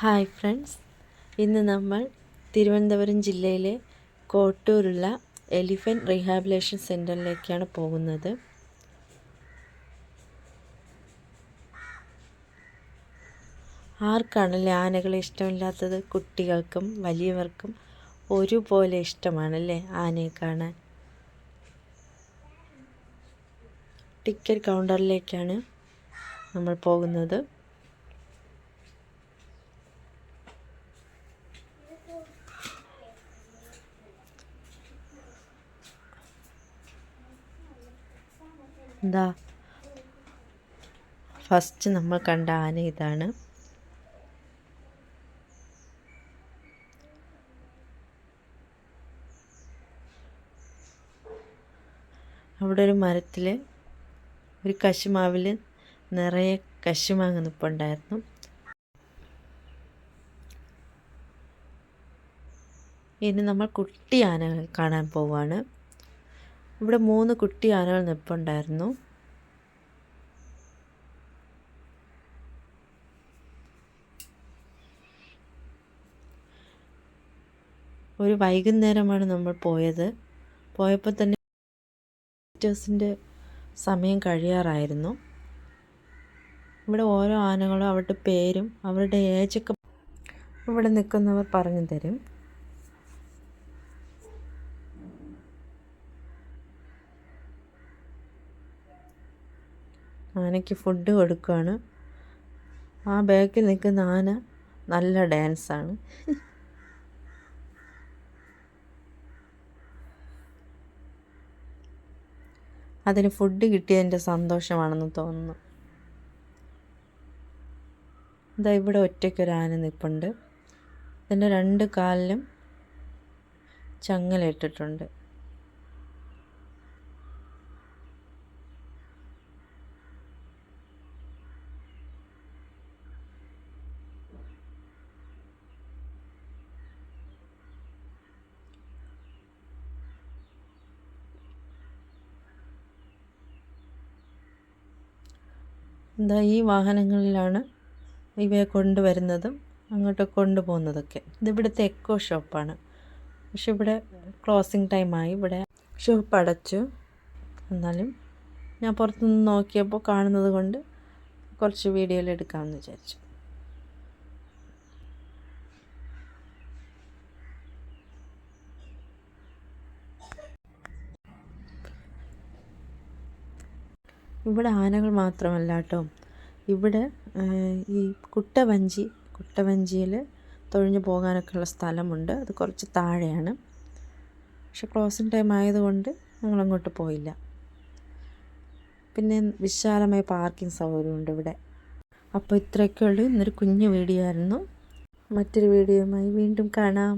Hi friends. ഇന്ന് നമ്മൾ തിരുവനന്തപുരം ജില്ലയിലെ കോട്ടൂരുള്ള എലിഫന്റ് റീഹാബിലേഷൻ സെന്ററിലേക്കാണ് പോകുന്നത്. ആർക്കാണല്ലേ ആനകളെ ഇഷ്ടമില്ലാത്തത്? കുട്ടികൾക്കും വലിയവർക്കും ഒരുപോലെ ഇഷ്ടമാണല്ലേ ആനയെ കാണാൻ? ടിക്കറ്റ് കൗണ്ടറിലേക്കാണ് നമ്മൾ പോകുന്നത്. എന്താ? ഫസ്റ്റ് നമ്മൾ കണ്ട ആന ഇതാണ്. അവിടെ ഒരു മരത്തിൽ ഒരു കശുമാവിൽ നിറയെ കശുമാങ്ങ നിൽപ്പുണ്ടായിരുന്നു ഇനി നമ്മൾ കുട്ടി ആന കാണാൻ പോവാണ്. ഇവിടെ മൂന്ന് കുട്ടി ആനകൾ നിൽപ്പുണ്ടായിരുന്നു ഒരു വൈകുന്നേരമാണ് നമ്മൾ പോയത്. പോയപ്പോൾ തന്നെ ടീച്ചേഴ്സിന്റെ സമയം കഴിയാറായിരുന്നു. ഇവിടെ ഓരോ ആനകളും അവരുടെ പേരും അവരുടെ ഏജൊക്കെ ഇവിടെ നിൽക്കുന്നവർ പറഞ്ഞു തരും. ആനയ്ക്ക് ഫുഡ് കൊടുക്കുകയാണ് ആ ബാക്കിൽ നിൽക്കുന്ന ആന നല്ല ഡാൻസാണ് അതിന് ഫുഡ് കിട്ടിയതിന്റെ സന്തോഷമാണെന്ന് തോന്നുന്നു. ഇതാ ഇവിടെ ഒറ്റയ്ക്കൊരു ആന നിൽപ്പുണ്ട്. ഇതിന്റെ രണ്ട് കാലിലും ചങ്ങലിട്ടിട്ടുണ്ട് എന്താ ഈ വാഹനങ്ങളിലാണ് ഇവയെ കൊണ്ടുവരുന്നതും അങ്ങോട്ട് കൊണ്ടുപോകുന്നതൊക്കെ. ഇതിവിടുത്തെ എക്കോ ഷോപ്പാണ് പക്ഷെ ഇവിടെ ക്ലോസിങ് ടൈമായി ഇവിടെ ഷോപ്പ് അടച്ചു. എന്നാലും ഞാൻ പുറത്തുനിന്ന് നോക്കിയപ്പോൾ കാണുന്നത് കൊണ്ട് കുറച്ച് വീഡിയോയിൽ എടുക്കാമെന്ന് വിചാരിച്ചു. ഇവിടെ ആനകൾ മാത്രമല്ല കേട്ടോ. ഇവിടെ ഈ കുട്ടവഞ്ചി കുട്ടവഞ്ചിയിൽ തൊഴിഞ്ഞു പോകാനൊക്കെയുള്ള സ്ഥലമുണ്ട്. അത് കുറച്ച് താഴെയാണ്. പക്ഷെ ക്ലോസിങ് ടൈം ആയതുകൊണ്ട് ഞങ്ങളങ്ങോട്ട് പോയില്ല. പിന്നെ വിശാലമായ പാർക്കിംഗ് സൗകര്യമുണ്ട് ഇവിടെ. അപ്പോൾ ഇത്രയൊക്കെ ഉള്ളൂ ഇന്നൊരു കുഞ്ഞു വീഡിയോ ആയിരുന്നു. മറ്റൊരു വീഡിയോയുമായി വീണ്ടും കാണാം.